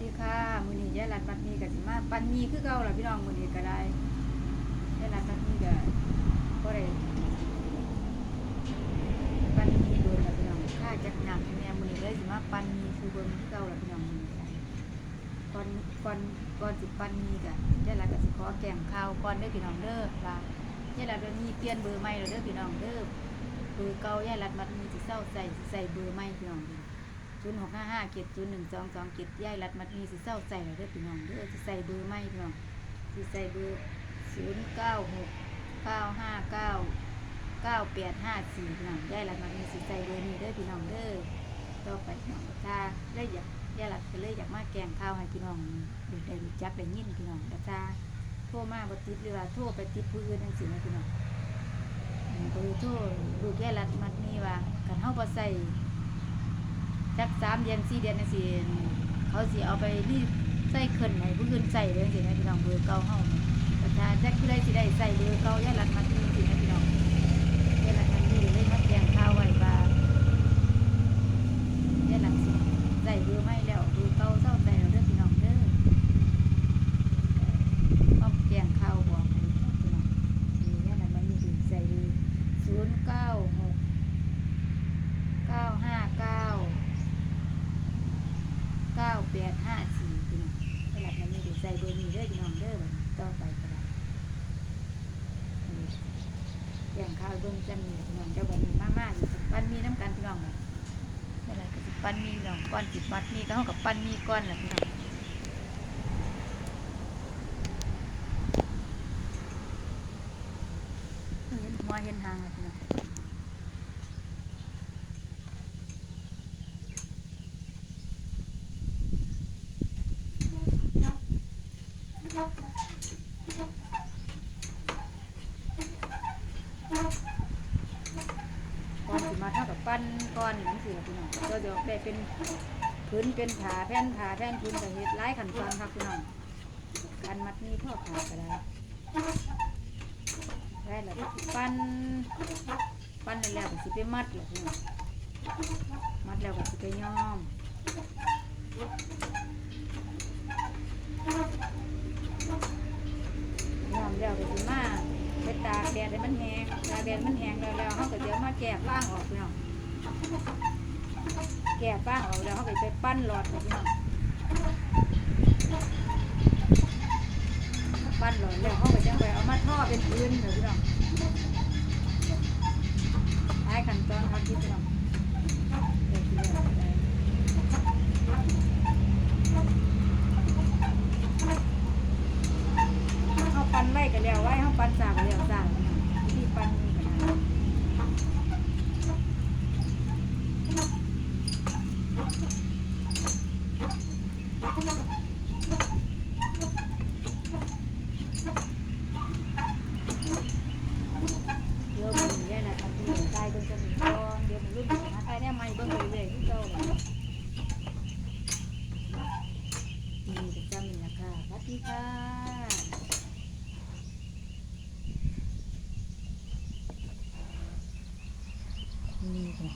ดีค่ะมือนี้ยายรัดบัดนี้ก็สิมาปันมีคือเก่าล่ะพี่น้องมือนี้ก็ได้ยายรัดบัดนี้ก็บ่ได้ปันมีโดนล่ะพี่น้องค่าจักหนักแน่มือนี้เลยสิมาปันมีคือเบิ่งคือเก่าล่ะพี่น้องมือนี้ก่อนก่อนก่อนสิปันมีก็ยายรัดก็สิขอแกงข้าวก่อนเด้อพี่น้องเด้อล่ะยายรัดบัดนี้เปลี่ยนเบอร์ใหม่แล้วเด้อพี่น้องเด้อเบอร์เก่ายายรัดบัดนี้สิเซาใส่ใส่เบอร์ใหม่พี่น้อง ศูนย์หกห้าห้าเจ็ดศูนย์หนึ่งสองสองเจ็ดย่ายรัดมัดมีสิเศร้าใส่เด้อพี่น้องเด้อสิใส่เบอร์ไม่พี่น้องสิใส่เบอร์ศูนย์เก้าหกเก้าห้าเก้าเก้าแปดห้าสี่พี่น้องย่ายรัดมัดมีสิใส่เบอร์นี้เด้อพี่น้องเด้อต่อไปพี่น้องถ้าได้อยากย่ายรัดก็เลยอยากมาแกงข้าวให้พี่น้องดูได้รู้จักได้ยินพี่น้องแต่ถ้าโทรมาบติดหรือว่าโทรไปติดผู้อื่นจังซี่นะพี่น้องเบอร์โทรลูกย่ายรัดมัดมีว่ากันเฮาบ่ใส่ จักสามเดือนสี่เดือนนี่สิเขาสิเอาไปรีบใส่ขึ้นไหนผู้อื่นใส่เลยสินะพี่น้องเบอร์เก่าเฮาเนี่ยแต่ถ้าจักผู้ใดสิได้ใส่เบอร์เก่าย่ารัดมัดนี่สินะพี่น้องย่ารัดมัดนี่เลยมาแจ้งข่าวไว้ว่าย่าหลัดสิใส่เบอร์ไม่แล้วเบอร์เก่าเศร้าใส่แล้วเด้อพี่น้องเด้อต้องแจ้งข่าวบอกให้พี่น้องนี่ย่ารัดมัดนี้สิใส่เบอร์ศูนย์เก้าหก เก้าห้าเก้าเก้าแปดห้าสี่พี่น้องสลับมันมีเดี๋ยวใส่เบอร์นี้เด้อพี่น้องเด้อต่อไปก็ได้อย่างข้าวเบิ้งจะมีพี่น้องเจ้าบันนี้มาม่าอยู่ปั้นมีน้ำกันพี่น้องเลยอะไรก็สิปั้นมีพี่น้องก้อนสิบมัดมีก็เท่ากับปั้นมีก้อนแหละพี่น้องเห็นหัวเห็นหางแล้วพี่น้อง ก่อนสิมาเท่ากับ ปั้นก้อนหนังสือพี่น้องก็เดี๋ยวได้เป็นพื้นเป็นผาแผ่นผาแผ่นพื้นกับเฮ็ดหลายขั้นตอนครับพี่น้องการมัดนี้พ่อขาก็ได้ได้แล้วปั้นปั้นแล้วก็สิไปมัดแหละพี่น้องมัดแล้วก็สิไปย้อมย้อมแล้วก็สิมาไปตากแดดให้มันแห้งตากแดดมันแห้งแล้วแล้วเขาก็เดี๋ยวมาแกะฟางออกพี่น้อง แกะฟางออกแล้วเขาก็ไปปั้นหลอดพี่น้องปั้นหลอดแล้วเขาก็จะไปเอามาทอดเป็นพื้นเดี๋ยวพี่น้องท้ขั้นตอนครับพี่น้องเขาปั้นไว้ก็แล้วไว้เขาปั้นสากก็แล้วสากที่ปั้นนี่ก็ได้ เดี๋ยวมันเนี่ยนะทำที่หนึ่งใต้เบิ่งจะมีก้อนเดี๋ยวมันรุ่นหาใต้เนี่ยไม่เบิ่งเรื่อยๆที่เจ้าเลยนี่จะจำนี่นะค่ะสวัสดีค่ะ นี่ค่ะ